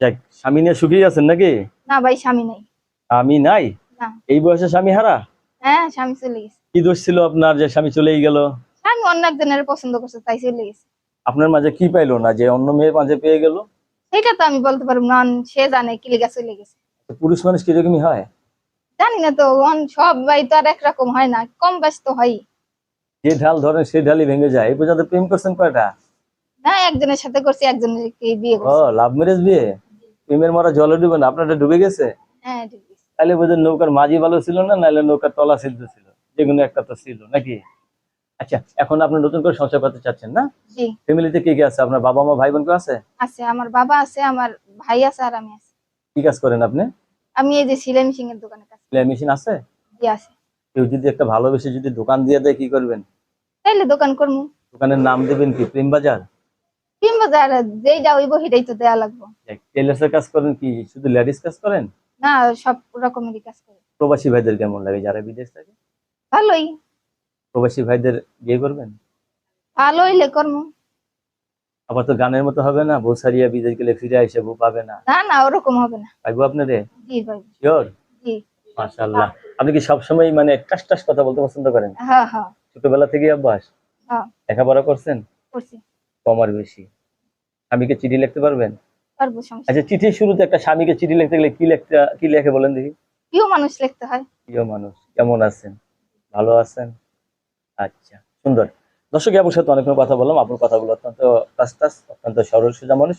যাক স্বামী নিয়ে সুখী আছেন নাকি? না ভাই স্বামী নাই। আমি নাই? এই বয়সে স্বামী হারা? হ্যাঁ স্বামী চলে গেছে। কি দোষ ছিল আপনার যে স্বামী চলেই গেল? স্বামী অন্য একজনের পছন্দ করছে তাই চলে গেছে। আপনার মাঝে কি পাইলো না যে অন্য মেয়ের মাঝে পেয়ে গেল? সেটা তো আমি বলতে পারব না সে জানে কি লেগে চলে গেছে। পুরুষ মানুষ কিরকমই হয়? জানি না তো সব ভাই তো আর একরকম হয় না কম ব্যস্ত হয়। যে ঢাল ধরেন সেই ঢালই ভেঙে যায়। এই পর্যন্ত প্রেম করছেন কয়টা? না একজনের সাথে করছি একজনের বিয়ে ও লাভ ম্যারেজ বিয়ে? প্রেমের মরা জলে ডুবে না? আপনারটা ডুবে গেছে? হ্যাঁ ঠিক আছে। তাহলে বোধহয় নৌকার মাঝি ভালো ছিল না নাহলে নৌকার তলা সিদ্ধ ছিল? যেগুলো একটা তো ছিল নাকি? আচ্ছা এখন আপনি নতুন করে সংসার করতে চাচ্ছেন না? জি। ফ্যামিলিতে কে কে আছে? আপনার বাবা মা ভাই বোন কেউ আছে? আছে আমার বাবা আছে আমার ভাই আছে আর আমি আছি। কি কাজ করেন আপনি? আমি এই যে সিলাই মেশিন এর দোকানে কাজ সেলাই মেশিন আছে? জি আছে। কেউ যদি একটা ভালোবেসে যদি দোকান দিয়ে দেয় কি করবেন? তাইলে দোকান করব দোকানের নাম দেবেন কি? প্রেম বাজার কিংবা যারা যেইটা হইব সেটাই তো দেয়া লাগবো। কাজ করেন কি শুধু লেডিস কাজ করেন? না সব রকমেরই কাজ করে। প্রবাসী ভাইদের কেমন লাগে? যারা বিদেশ থাকে? ভালোই। প্রবাসী ভাইদের বিয়ে করবেন? ভালো হইলে কর্ম। আবার তো গানের মতো হবে না বউ সারিয়া বিদেশ গেলে ফিরে আসে বউ পাবে না। না না ওরকম হবে না। পাইবো আপনারে? জি ভাই শিওর জি। মাশাআল্লাহ। আপনি কি সবসময় মানে টাস টাস কথা বলতে পছন্দ করেন? হ্যাঁ হ্যাঁ। ছোটবেলা থেকে অভ্যাস? হ্যাঁ। লেখাপড়া করছেন? করছি। কম আর বেশি। স্বামীকে চিঠি লিখতে পারবেন? পারব সমস্যা আচ্ছা চিঠির শুরুতে একটা স্বামীকে চিঠি লিখতে গেলে কি লিখতে কি লেখে বলেন দেখি? প্রিয় মানুষ লিখতে হয়। প্রিয় মানুষ কেমন আছেন? ভালো আছেন? আচ্ছা সুন্দর। দর্শক আপনার সাথে অনেক কথা বললাম। আপনার কথাগুলো অত্যন্ত অত্যন্ত সরল সোজা মানুষ।